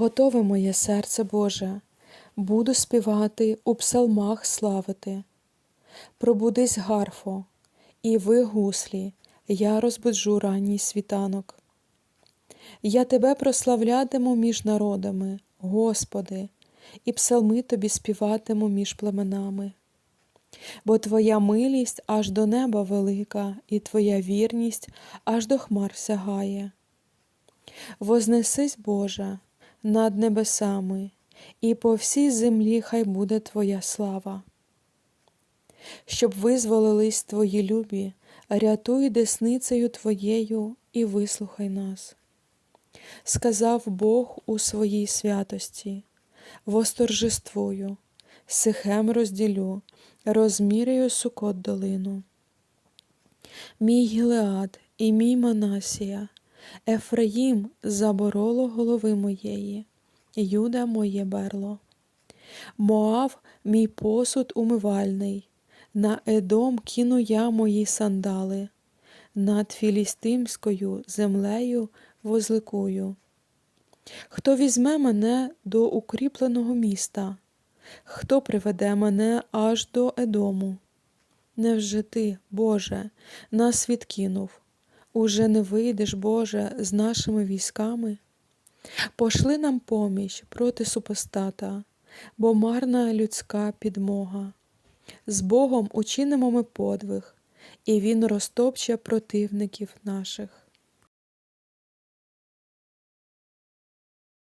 Готове моє серце Боже, буду співати у псалмах славити. Пробудись, гарфо, і ви, гуслі, я розбуджу ранній світанок. Я тебе прославлятиму між народами, Господи, і псалми тобі співатиму між племенами. Бо Твоя милість аж до неба велика, і Твоя вірність аж до хмар сягає. Вознесись, Боже, над небесами, і по всій землі хай буде Твоя слава. Щоб визволились Твої любі, рятуй десницею Твоєю і вислухай нас. Сказав Бог у своїй святості, восторжествую, сихем розділю, розміряю сукот долину. Мій Гілеад і мій Манасія, Ефраїм забороло голови моєї, Юда моє берло. Моав мій посуд умивальний, на Едом кину я мої сандали, над філістимською землею возликую. Хто візьме мене до укріпленого міста, хто приведе мене аж до Едому? Невже ти, Боже, нас відкинув? Уже не вийдеш, Боже, з нашими військами? Пошли нам поміч проти супостата, бо марна людська підмога. З Богом учинимо ми подвиг, і Він розтопче противників наших.